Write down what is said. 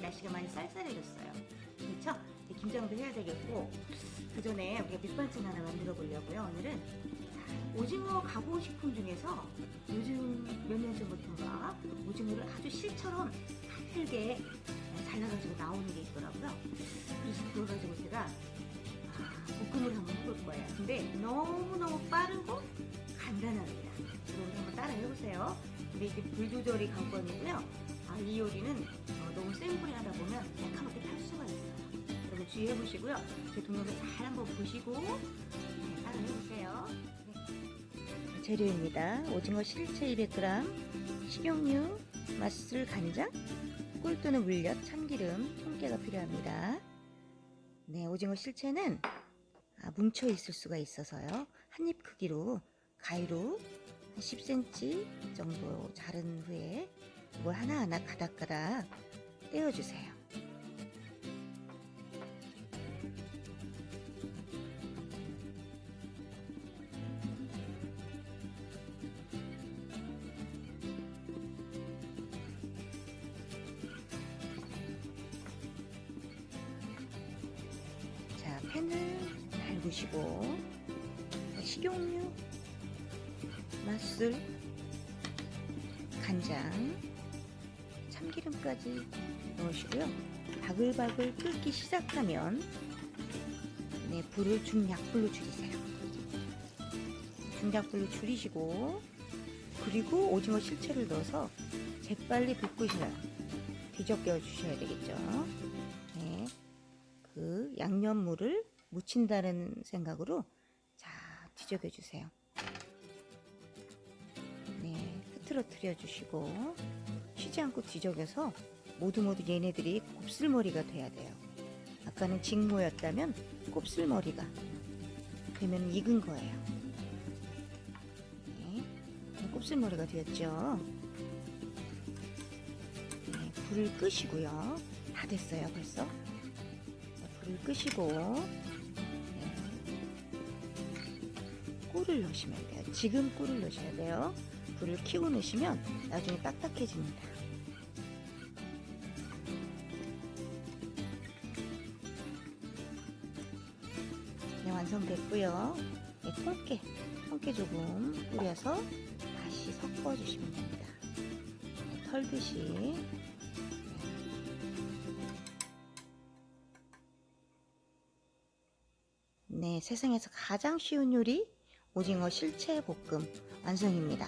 날씨가 많이 쌀쌀해졌어요. 그렇죠? 이제 김장도 해야 되겠고 그 전에 우리가 밑반찬 하나 만들어 보려고요. 오늘은 오징어 가공 식품 중에서 요즘 몇 년 전부터인가 오징어를 아주 실처럼 가늘게 잘라가지고 나오는 게 있더라고요. 그래서 그걸 가지고 제가 아, 볶음을 한번 해볼 거예요. 근데 너무너무 빠르고 간단합니다. 여러분 한번 따라 해보세요. 근데 이게 불 조절이 관건이고요. 아, 이 요리는 어, 너무 센 불에 하다 보면 새카맣게 탈 수가 있어요. 여러분 주의해 보시고요. 제 동영상 잘 한번 보시고 네, 따라 해 보세요. 네. 재료입니다. 오징어 실체 200g, 식용유, 맛술 간장, 꿀 또는 물엿, 참기름, 통깨가 필요합니다. 네, 오징어 실체는 아, 뭉쳐 있을 수가 있어서요. 한 입 크기로 가위로 한 10cm 정도 자른 후에 이걸 하나하나 가닥가닥 떼어주세요. 자, 팬을 달구시고 식용유, 맛술, 간장, 참기름까지 넣으시고요. 바글바글 끓기 시작하면 네, 불을 중약불로 줄이세요. 중약불로 줄이시고 그리고 오징어 실체를 넣어서 재빨리 볶으셔야 뒤적여 주셔야 되겠죠. 네. 그 양념물을 묻힌다는 생각으로 자 뒤적여 주세요. 흐트러뜨려 주시고 쉬지 않고 뒤적여서 모두 모두 얘네들이 곱슬머리가 돼야 돼요. 아까는 직모였다면 곱슬머리가 되면 익은 거예요. 네, 곱슬머리가 되었죠. 네, 불을 끄시고요. 다 됐어요, 벌써. 자, 불을 끄시고 네. 꿀을 넣으시면 돼요. 지금 꿀을 넣으셔야 돼요. 불을 켜고 넣으시면 나중에 딱딱해집니다. 네, 완성됐고요. 네, 통깨, 통깨 조금 뿌려서 다시 섞어주시면 됩니다. 네, 털듯이 네, 세상에서 가장 쉬운 요리 오징어 실체 볶음 완성입니다.